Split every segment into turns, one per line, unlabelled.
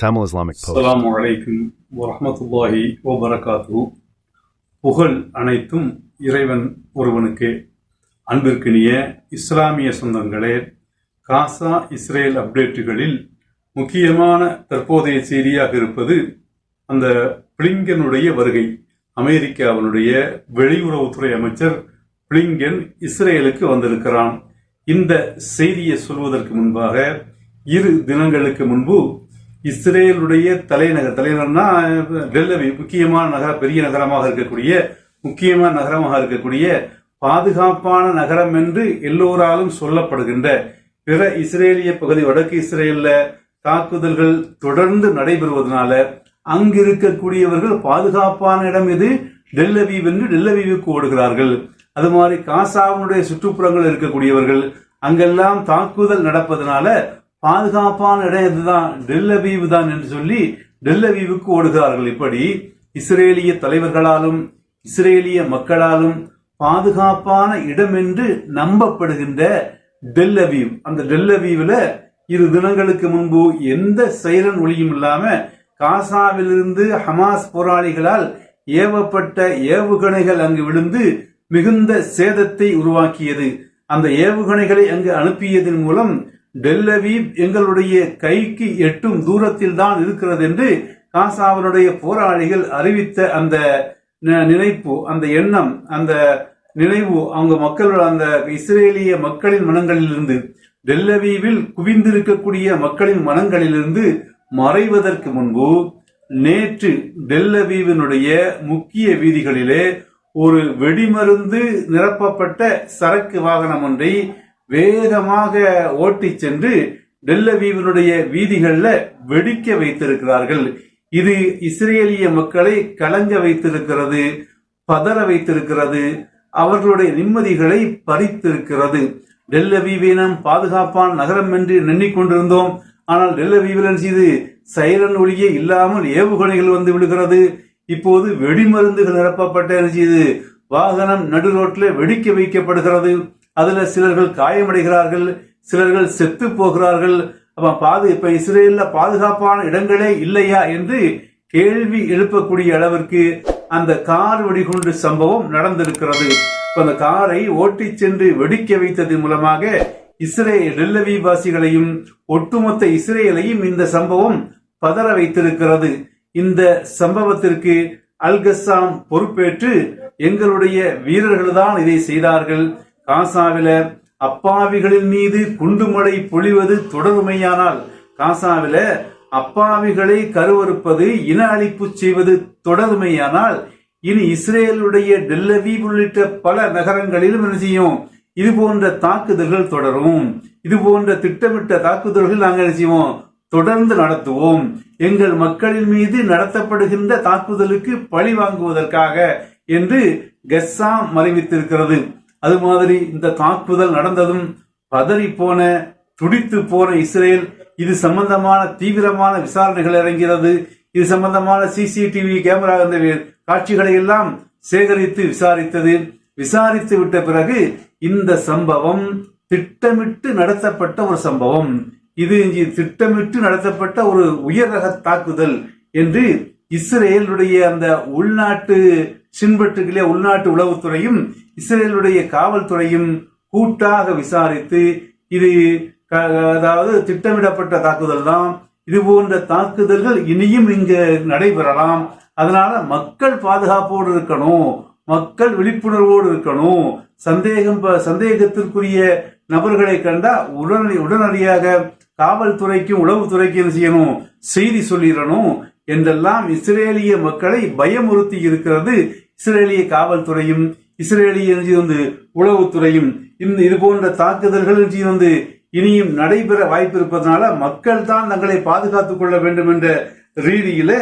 Tamil Islamic Post.
அஸ்ஸலாமு அலைக்கும் வரஹ்மத்துல்லாஹி வபரகாத்து புகழ் அனைத்தும் இறைவன் ஒருவனுக்கு. அன்பிற்கினிய இஸ்லாமிய சொந்தங்களே காசா இஸ்ரேல் அப்டேட்டுகளில் முக்கியமான தற்போதைய செய்தியாக இருப்பது அந்த பிளிங்கனுடைய வருகை. அமெரிக்காவினுடைய வெளியுறவுத்துறை அமைச்சர் பிளிங்கன் இஸ்ரேலுக்கு வந்திருக்கிறான். இந்த செய்தியை சொல்வதற்கு முன்பாக இரு தினங்களுக்கு முன்பு இஸ்ரேலுடைய தலைநகர் தலைநகர்னா டெல்லவி முக்கியமான நகர பெரிய நகரமாக இருக்கக்கூடிய முக்கியமான நகரமாக இருக்கக்கூடிய பாதுகாப்பான நகரம் என்று எல்லோராலும் சொல்லப்படுகின்ற பிற இஸ்ரேலிய பகுதி வடக்கு இஸ்ரேலில் தாக்குதல்கள் தொடர்ந்து நடைபெறுவதனால அங்கு இருக்கக்கூடியவர்கள் பாதுகாப்பான இடம் எது? டெல்லவீவ் என்று டெல்லவீவுக்கு ஓடுகிறார்கள். அது மாதிரி காசாவினுடைய சுற்றுப்புறங்கள் இருக்கக்கூடியவர்கள் அங்கெல்லாம் தாக்குதல் நடப்பதனால பாதுகாப்பான இடம் இதுதான். டெல்லவீவு தான் என்று சொல்லி டெல்லவீவுக்கு ஓடுகிறார்கள். இப்படி இஸ்ரேலிய தலைவர்களாலும் இஸ்ரேலிய மக்களாலும் பாதுகாப்பான இடம் என்று நம்பப்படுகின்ற டெல்லவீவ் அந்த டெல்லவீவில் இரு தினங்களுக்கு முன்பு எந்த சைரன் ஒளியும் இல்லாம காசாவிலிருந்து ஹமாஸ் போராளிகளால் ஏவப்பட்ட ஏவுகணைகள் அங்கு விழுந்து மிகுந்த சேதத்தை உருவாக்கியது. அந்த ஏவுகணைகளை அங்கு அனுப்பியதன் மூலம் டெல்லவீவ் எங்களுடைய கைக்கு எட்டும் தூரத்தில் தான் இருக்கிறது என்று காசாவினுடைய போராளிகள் அறிவித்த அந்த நினைப்பு அந்த எண்ணம் அந்த நினைவு அவங்க மக்களோட அந்த இஸ்ரேலிய மக்களின் மனங்களிலிருந்து டெல்லவீவில் குவிந்திருக்கக்கூடிய மக்களின் மனங்களிலிருந்து மறைவதற்கு முன்பு நேற்று டெல்லவீவினுடைய முக்கிய வீதிகளிலே ஒரு வெடிமருந்து நிரப்பப்பட்ட சரக்கு வாகனம் ஒன்றை வேகமாக ஓட்டிச் சென்று டெல்லவீவினுடைய வீதிகளில் வெடிக்க வைத்திருக்கிறார்கள். இது இஸ்ரேலிய மக்களை கலங்க வைத்திருக்கிறது பதற வைத்திருக்கிறது அவர்களுடைய நிம்மதிகளை பறித்திருக்கிறது. டெல்லவீவை நாம் பாதுகாப்பான நகரம் என்று எண்ணிக்கொண்டிருந்தோம் ஆனால் டெல்லவீவிலன் செய்து? சைரன் ஒளியே இல்லாமல் ஏவுகணைகள் வந்து விடுகிறது இப்போது வெடிமருந்துகள் நிரப்பப்பட்ட செய்து? வாகனம் நடு ரோட்டில் வெடிக்க வைக்கப்படுகிறது. அதுல சிலர்கள் காயமடைகிறார்கள் சிலர்கள் செத்து போகிறார்கள் அப்ப பாது இப்ப இஸ்ரேல்ல பாதுகாப்பான இடங்களே இல்லையா என்று கேள்வி எழுப்பக்கூடிய அளவிற்கு அந்த கார் வெடிகுண்டு சம்பவம் நடந்திருக்கிறது. அந்த காரை ஓட்டிச் சென்று வெடிக்க வைத்ததன் மூலமாக இஸ்ரேல் டெல்லவி வாசிகளையும் ஒட்டுமொத்த இஸ்ரேலையும் இந்த சம்பவம் பதற வைத்திருக்கிறது. இந்த சம்பவத்திற்கு அல்கசாம் பொறுப்பேற்று எங்களுடைய வீரர்கள் தான் இதை செய்தார்கள். காசாவில அப்பாவிகளின் மீது குண்டுமழை பொழிவது தொடருமையானால் காசாவில அப்பாவிகளை கருவறுப்பது இன அழிப்பு செய்வது தொடருமையானால் இனி இஸ்ரேலுடைய டெல்லவி உள்ளிட்ட பல நகரங்களிலும் என்ன செய்யும்? இது போன்ற தாக்குதல்கள் தொடரும். இது போன்ற திட்டமிட்ட தாக்குதல்கள் நாங்கள் என்ன செய்வோம்? தொடர்ந்து நடத்துவோம். எங்கள் மக்களின் மீது நடத்தப்படுகின்ற தாக்குதலுக்கு பழி வாங்குவதற்காக என்று கெஸ்ஸாம் அறிவித்திருக்கிறது அது மாதிரி இந்த தாக்குதல் நடந்ததும் பதறி போன துடித்து போன இஸ்ரேல் இது சம்பந்தமான தீவிரமான விசாரணைகள் இறங்கிறது இது சம்பந்தமான சிசிடிவி கேமரா இந்த காட்சிகளை எல்லாம் சேகரித்து விசாரித்தது. விசாரித்து விட்ட பிறகு இந்த சம்பவம் திட்டமிட்டு நடத்தப்பட்ட ஒரு சம்பவம். இது திட்டமிட்டு நடத்தப்பட்ட ஒரு உயர் ரக தாக்குதல் என்று இஸ்ரேலுடைய அந்த உள்நாட்டு சின்பட்டுகளே உள்நாட்டு உளவுத்துறையும் இஸ்ரேலுடைய காவல்துறையும் கூட்டாக விசாரித்து இது க- அதாவது திட்டமிடப்பட்ட தாக்குதல் தான். இது போன்ற தாக்குதல்கள் இனியும் இங்கு நடைபெறலாம். அதனால மக்கள் பாதுகாப்போடு இருக்கணும். மக்கள் விழிப்புணர்வோடு இருக்கணும். சந்தேகம் ப- சந்தேகத்திற்குரிய நபர்களை கண்டா உடனடி உடனடியாக காவல்துறைக்கும் உளவுத்துறைக்கும் செய்யணும்? செய்தி சொல்லிடணும். என்றெல்லாம் இஸ்ரேலிய மக்களை பயமுறுத்தி இருக்கிறது இஸ்ரேலிய காவல்துறையும் இஸ்ரேலிய வந்து உளவுத்துறையும். இந்த இது போன்ற தாக்குதல்கள் என்ன வந்து இனியும் நடைபெற வாய்ப்பு இருப்பதனால மக்கள் தான் தங்களை பாதுகாத்துக் கொள்ள வேண்டும் என்ற ரீதியில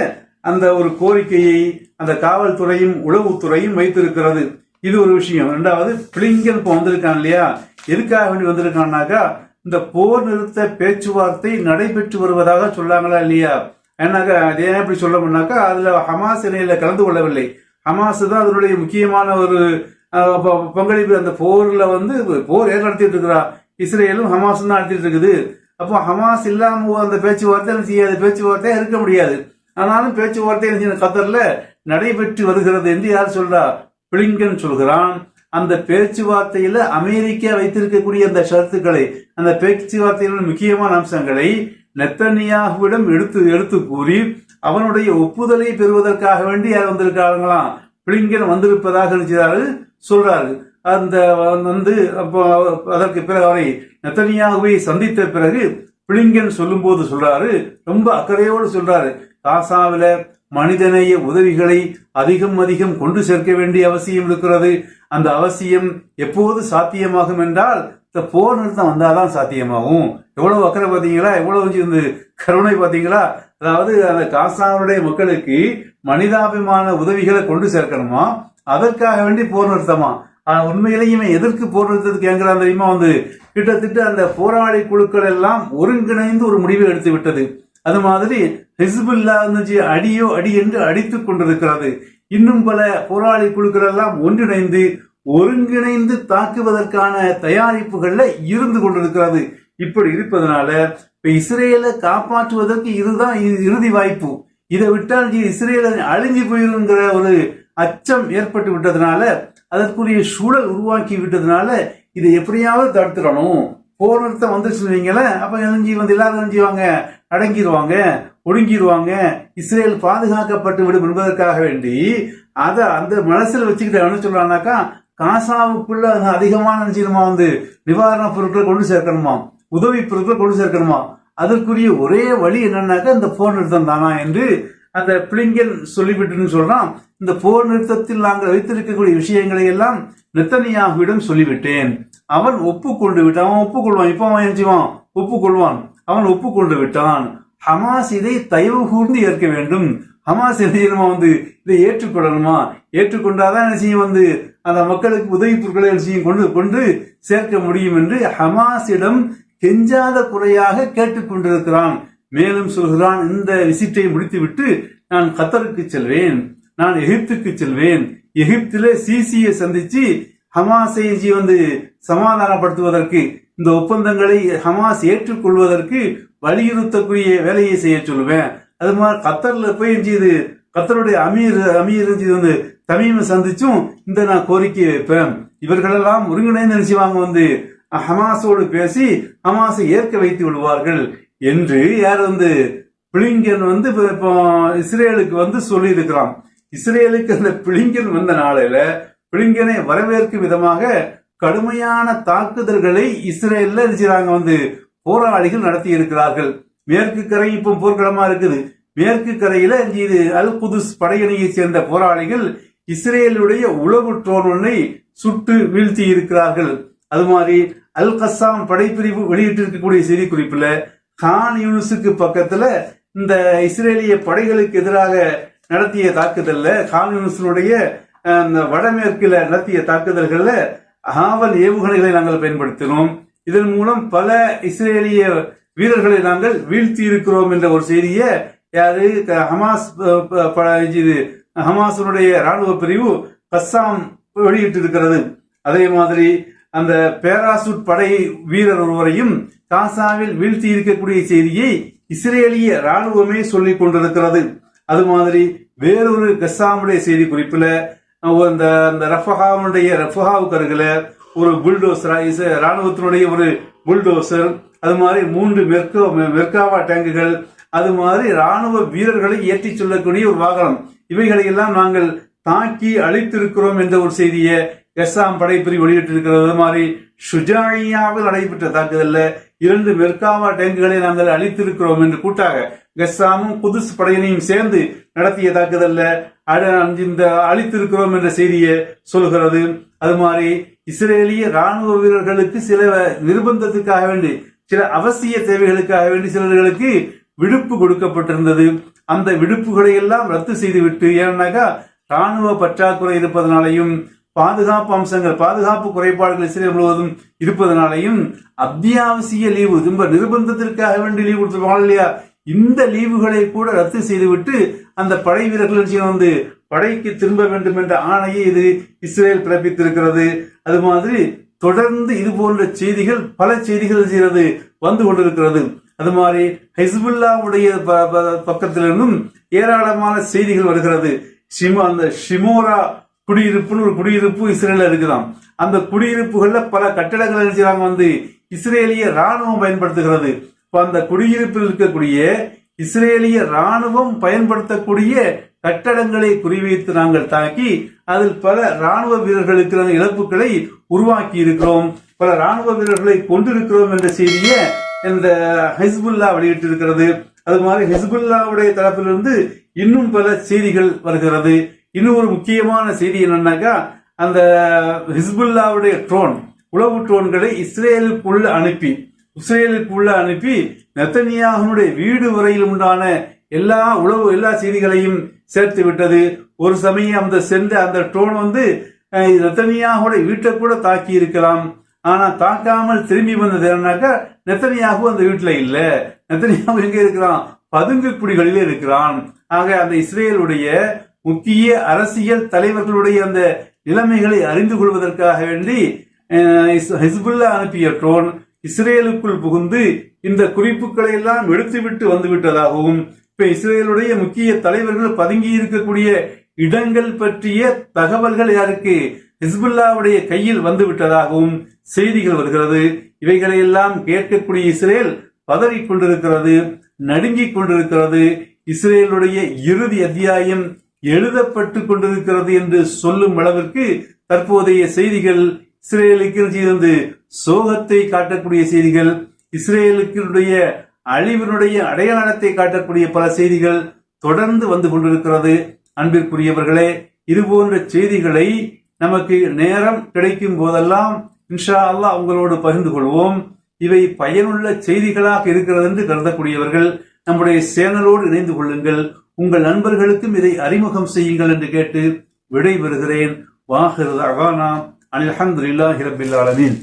அந்த ஒரு கோரிக்கையை அந்த காவல்துறையும் உளவுத்துறையும் வைத்திருக்கிறது. இது ஒரு விஷயம். ரெண்டாவது பிளிங்கன் இப்போ வந்திருக்கான் இல்லையா? எதுக்காக வேண்டி வந்திருக்கான்னாக்கா இந்த போர் நிறுத்த பேச்சுவார்த்தை நடைபெற்று வருவதாக சொல்லாங்களா இல்லையா? ஏன்னாக்கா அது ஏன் இப்படி சொல்லணும்னாக்கா அதில் ஹமாஸ் இணையில் கலந்து கொள்ளவில்லை. ஹமாஸ் தான் அதனுடைய முக்கியமான ஒரு ப- பங்களிப்பு. அந்த போரில் வந்து போர் ஏன் நடத்திட்டு இருக்கிறா? இஸ்ரேலும் ஹமாஸும் தான் நடத்திட்டு இருக்குது. அப்போ ஹமாஸ் இல்லாமல் அந்த பேச்சுவார்த்தை செய்யாது? பேச்சுவார்த்தை இருக்க முடியாது. ஆனாலும் பேச்சுவார்த்தை என்ன செய்யணும் நடைபெற்று வருகிறது என்று யார் சொல்றா? பிளிங்கன் சொல்கிறான். அந்த பேச்சுவார்த்தையில அமெரிக்கா வைத்திருக்கக்கூடிய அந்த ஷரத்துக்களை அந்த பேச்சுவார்த்தையில் முக்கியமான அம்சங்களை நெத்தன்யாகுவிடம் எடுத்து எடுத்து கூறி அவனுடைய ஒப்புதலை பெறுவதற்காக வேண்டி யார் வந்திருக்காங்களாம் பிளிங்கன் வந்திருப்பதாக நினைச்சாரு சொல்றாரு. அந்த வந்து அப்போ அதற்கு பிறகு அவரை நெத்தனியாகுவை சந்தித்த பிறகு பிளிங்கன் சொல்லும்போது சொல்றாரு. ரொம்ப அக்கறையோடு சொல்றாரு. காசாவில மனிதநேய உதவிகளை அதிகம் அதிகம் கொண்டு சேர்க்க வேண்டிய அவசியம் இருக்கிறது. அந்த அவசியம் எப்போது சாத்தியமாகும் என்றால் இந்த போர் நிறுத்தம் வந்தாதான் சாத்தியமாகும். எவ்வளவு அக்கறை பார்த்தீங்களா? எவ்வளவு இந்த கருணை பார்த்தீங்களா? அதாவது அந்த காசாவுடைய மக்களுக்கு மனிதாபிமான உதவிகளை கொண்டு சேர்க்கணுமா? அதற்காக வேண்டி போர் நிறுத்தமா? உண்மையிலேயுமே எதற்கு போர் நிறுத்தத்துக்கு எங்கிறான் தெரியுமா? வந்து கிட்டத்தட்ட அந்த போராளி குழுக்கள் எல்லாம் ஒருங்கிணைந்து ஒரு முடிவை எடுத்து விட்டது. அது மாதிரி ஹிஸ்புல்லா இருந்துச்சு அடியோ அடி என்று அடித்துக் கொண்டிருக்கிறது. இன்னும் பல போராளி குழுக்கள் எல்லாம் ஒன்றிணைந்து ஒருங்கிணைந்து தாக்குவதற்கான தயாரிப்புகள்ல இருந்து கொண்டிருக்கிறது. இப்படி இருப்பதனால இப்ப இஸ்ரேலை காப்பாற்றுவதற்கு இதுதான் இறுதி வாய்ப்பு. இதை விட்டால் இஸ்ரேல அழிஞ்சு போயிருங்கிற ஒரு அச்சம் ஏற்பட்டு விட்டதுனால அதற்குரிய சூழல் உருவாக்கி விட்டதுனால இதை எப்படியாவது தடுத்துடணும். போர் நிறுத்தம் வந்துருச்சுன்னு வைங்களேன் அப்ப இணைஞ்சி வந்து எல்லாரும் இணைஞ்சிவாங்க அடங்கிடுவாங்க ஒடுங்கிடுவாங்க இஸ்ரேல் பாதுகாக்கப்பட்டு விடும் என்பதற்காக வேண்டி அதை அந்த மனசுல வச்சுக்கிட்டு என்ன சொல்றாங்கனாக்கா காசாவுக்குள்ள அது அதிகமான நிச்சயமா வந்து நிவாரணப் பொருட்களை கொண்டு சேர்க்கணுமா? உதவி பொருட்களை கொண்டு சேர்க்கணுமா? அதற்குரிய ஒரே வழி என்னன்னாக்க இந்த போர் நிறுத்தம் தானா என்று அந்த பிளிங்கன் சொல்லிவிட்டுன்னு சொல்றான். இந்த போர் நிறுத்தத்தில் நாங்கள் வைத்திருக்கக்கூடிய விஷயங்களை எல்லாம் நித்தனியாகுவிடம் சொல்லிவிட்டேன். அவன் ஒப்புக்கொண்டு விட்டான். அவன் ஒப்புக்கொள்வான். இப்போ அவன் செய்வான்? ஒப்புக்கொள்வான். அவன் ஒப்புக்கொண்டு விட்டான். ஹமாஸ் இதை தயவு கூர்ந்து ஏற்க வேண்டும். ஹமாஸ் என்ன செய்யணுமா வந்து இதை ஏற்றுக்கொள்ளணுமா? ஏற்றுக்கொண்டாதான் என்ன செய்யும் வந்து அந்த மக்களுக்கு உதவி பொருட்களை என்ன செய்யும்? கொண்டு கொண்டு சேர்க்க முடியும் என்று ஹமாஸிடம் கெஞ்சாத குறையாக கேட்டுக்கொண்டிருக்கிறான் மேலும் சொல்கிறான் இந்த விசிட்டை முடித்துவிட்டு நான் கத்தருக்கு செல்வேன் நான் எகிப்துக்கு செல்வேன். எகிப்திலே சிசியை சந்திச்சு ஹமாஸை ஜி வந்து சமாதானப்படுத்துவதற்கு இந்த ஒப்பந்தங்களை ஹமாஸ் ஏற்றுக்கொள்வதற்கு வலியுறுத்தக்கூடிய வேலையை செய்ய சொல்லுவேன். அது மாதிரி கத்தரில் போய் செய்யுது கத்தருடைய அமீர் அமீர் வந்து தமீமை சந்திச்சும் இந்த நான் கோரிக்கை வைப்பேன். இவர்களெல்லாம் ஒருங்கிணைந்து நினைச்சுவாங்க வந்து ஹமாஸோடு பேசி ஹமாஸை ஏற்க வைத்து விடுவார்கள் என்று யார் வந்து பிளிங்கன் வந்து இப்போ இஸ்ரேலுக்கு வந்து சொல்லி இருக்கிறான் இஸ்ரேலுக்கு அந்த பிளிங்கன் வந்த நாளையில பிளிங்கனை வரவேற்கும் விதமாக கடுமையான தாக்குதல்களை இஸ்ரேல்ல என்ன வந்து போராளிகள் நடத்தி இருக்கிறார்கள். மேற்கு கரை இப்போ போர்க்களமா இருக்குது. மேற்கு கரையில இது அல் குதுஸ் படையணியை சேர்ந்த போராளிகள் இஸ்ரேலுடைய உளவு ட்ரோன் ஒன்றை சுட்டு வீழ்த்தி இருக்கிறார்கள். அது மாதிரி அல் கசாம் படைப்பிரிவு வெளியிட்டிருக்கக்கூடிய செய்தி குறிப்புல கான் யூனிஸுக்கு பக்கத்துல இந்த இஸ்ரேலிய படைகளுக்கு எதிராக நடத்திய தாக்குதல்ல கான் யூனிஸினுடைய வடமேற்கில் நடத்திய தாக்குதல்கள்ல ஆவல் ஏவுகணைகளை நாங்கள் பயன்படுத்தினோம். இதன் மூலம் பல இஸ்ரேலிய வீரர்களை நாங்கள் வீழ்த்தி இருக்கிறோம் என்ற ஒரு செய்தியை யாரு ஹமாஸ் இது ஹமாஸினுடைய ராணுவ பிரிவு கஸ்ஸாம் வெளியிட்டிருக்கிறது. அதே மாதிரி அந்த பேராசூட் படை வீரர் ஒருவரையும் காசாவில் வீழ்த்தி இருக்கக்கூடிய செய்தியை இஸ்ரேலிய ராணுவமே சொல்லிக் கொண்டிருக்கிறது. அது மாதிரி வேறொரு கஸ்ஸாமுடைய செய்தி குறிப்பில் அந்த அந்த ரஃபஹாவுடைய ரஃபஹாவுக்கு அருகில் ஒரு புல்டோசர் இஸ்- ராணுவத்தினுடைய ஒரு புல்டோசர் அது மாதிரி மூன்று மெர்கோ மெர்காவா டேங்குகள் அது மாதிரி ராணுவ வீரர்களை ஏற்றிச் செல்லக்கூடிய ஒரு வாகனம். இவைகளை எல்லாம் நாங்கள் தாக்கி அழித்திருக்கிறோம் என்ற ஒரு செய்தியை கஸ்ஸாம் படைப்பிரிவு வெளியிட்டிருக்கிறது. அது மாதிரி ஷுஜாயியாவில் நடைபெற்ற தாக்குதலில் இரண்டு மெர்காவா டேங்குகளை நாங்கள் அழித்திருக்கிறோம் என்று கூட்டாக கஸ்ஸாமும் குதுஸ் படையினையும் சேர்ந்து நடத்திய தாக்குதலில் இந்த அழித்திருக்கிறோம் என்ற செய்தியை சொல்கிறது அது மாதிரி இஸ்ரேலிய ராணுவ வீரர்களுக்கு சில நிர்பந்தத்துக்காக வேண்டி சில அவசிய தேவைகளுக்காக வேண்டி சிலர்களுக்கு விடுப்பு கொடுக்கப்பட்டிருந்தது. அந்த விடுப்புகளை எல்லாம் ரத்து செய்துவிட்டு ஏன்னாக்கா ராணுவ பற்றாக்குறை இருப்பதனாலையும் பாதுகாப்பு அம்சங்கள் பாதுகாப்பு குறைபாடுகள் இஸ்ரேல் முழுவதும் இருப்பதனாலையும் அத்தியாவசிய லீவு திரும்ப நிர்பந்தத்திற்காக வேண்டி லீவு கொடுத்துருவாங்க இல்லையா? இந்த லீவுகளை கூட ரத்து செய்துவிட்டு அந்த படை வீரர்கள் வந்து படைக்கு திரும்ப வேண்டும் என்ற ஆணையை இது இஸ்ரேல் பிறப்பித்திருக்கிறது. அது மாதிரி தொடர்ந்து இது போன்ற செய்திகள் பல செய்திகள் செய்கிறது வந்து கொண்டிருக்கிறது. அது மாதிரி ஹிஸ்புல்லாவுடைய ப- ப- பக்கத்திலிருந்தும் ஏராளமான செய்திகள் வருகிறது. ஷிமோ அந்த ஷிமோரா குடியிருப்புன்னு ஒரு குடியிருப்பு இஸ்ரேலில் இருக்குதான் அந்த குடியிருப்புகள்ல பல கட்டடங்கள் என்ன வந்து இஸ்ரேலிய ராணுவம் பயன்படுத்துகிறது. இப்போ அந்த குடியிருப்பில் இருக்கக்கூடிய இஸ்ரேலிய ராணுவம் பயன்படுத்தக்கூடிய கட்டடங்களை குறிவைத்து நாங்கள் தாக்கி அதில் பல ராணுவ வீரர்களுக்கான இழப்புகளை உருவாக்கி இருக்கிறோம். பல ராணுவ வீரர்களை கொண்டிருக்கிறோம் என்ற செய்தியை இந்த ஹிஸ்புல்லா வெளியிட்டிருக்கிறது. அது மாதிரி ஹிஸ்புல்லாவுடைய தரப்பிலிருந்து இன்னும் பல செய்திகள் வருகிறது. இன்னும் ஒரு முக்கியமான செய்தி என்னன்னாக்கா அந்த ஹிஸ்புல்லாவுடைய ட்ரோன் உளவு ட்ரோன்களை இஸ்ரேலுக்குள்ள அனுப்பி இஸ்ரேலுக்குள்ள அனுப்பி நெத்தனியாகனுடைய வீடு வரையில் உண்டான எல்லா உளவு எல்லா செய்திகளையும் சேர்த்து விட்டது. ஒரு சமயம் அந்த சென்ற அந்த ட்ரோன் வந்து அஹ், வீட்டை கூட தாக்கி இருக்கலாம். ஆனா தாக்காமல் திரும்பி வந்தது என்னன்னாக்கா நெத்தனியாகு அந்த வீட்டுல இல்ல. நெத்தனியாகு எங்க இருக்கிறான்? பதுங்கு குடிகளில் இருக்கிறான். ஆக அந்த இஸ்ரேலுடைய முக்கிய அரசியல் தலைவர்களுடைய அந்த நிலைமைகளை அறிந்து கொள்வதற்காக வேண்டி ஹிஸ்புல்லா அனுப்பிய ட்ரோன் இஸ்ரேலுக்குள் புகுந்து இந்த குறிப்புகளை எல்லாம் எடுத்துவிட்டு வந்து விட்டதாகவும் இப்ப இஸ்ரேலுடைய முக்கிய தலைவர்கள் பதுங்கி இருக்கக்கூடிய இடங்கள் பற்றிய தகவல்கள் யாருக்கு? ஹிஸ்புல்லாவுடைய கையில் வந்து விட்டதாகவும் செய்திகள் வருகிறது. இவைகளை எல்லாம் கேட்கக்கூடிய இஸ்ரேல் பதறிக் கொண்டிருக்கிறது நடுங்கிக் கொண்டிருக்கிறது. இஸ்ரேலுடைய இறுதி அத்தியாயம் எழுதப்பட்டு கொண்டிருக்கிறது என்று சொல்லும் அளவிற்கு தற்போதைய செய்திகள் இஸ்ரேலுக்கு இருந்து சோகத்தை காட்டக்கூடிய செய்திகள். இஸ்ரேலுக்கினுடைய அழிவினுடைய அடையாளத்தை காட்டக்கூடிய பல செய்திகள் தொடர்ந்து வந்து கொண்டிருக்கிறது. அன்பிற்குரியவர்களே இது போன்ற செய்திகளை நமக்கு நேரம் கிடைக்கும் போதெல்லாம் இன்ஷா அல்லாஹ் உங்களோடு பகிர்ந்து கொள்வோம். இவை பயனுள்ள செய்திகளாக இருக்கிறது என்று கருதக்கூடியவர்கள் நம்முடைய சேனலோடு இணைந்து கொள்ளுங்கள். உங்கள் நண்பர்களுக்கும் இதை அறிமுகம் செய்யுங்கள் என்று கேட்டு விடை பெறுகிறேன் வாஹிர் அகானா அனில் அஹமதுல்லாஹி ரபில் ஆலமீன்.